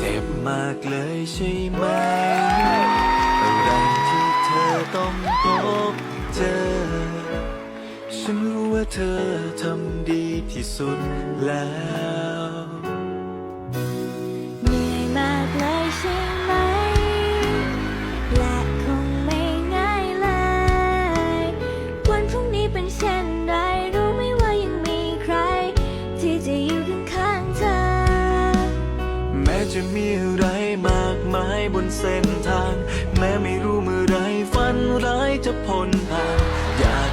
จ็บมากเลยใช่ไหมอะไรที่เธอต้องพบเจอ ฉันรู้ว่าเธอทำดีที่สุดแล้ว จะมีอะไรมากมายบนเส้นทาง แม้ไม่รู้เมื่อไรฝันร้ายจะพ้นผ่าน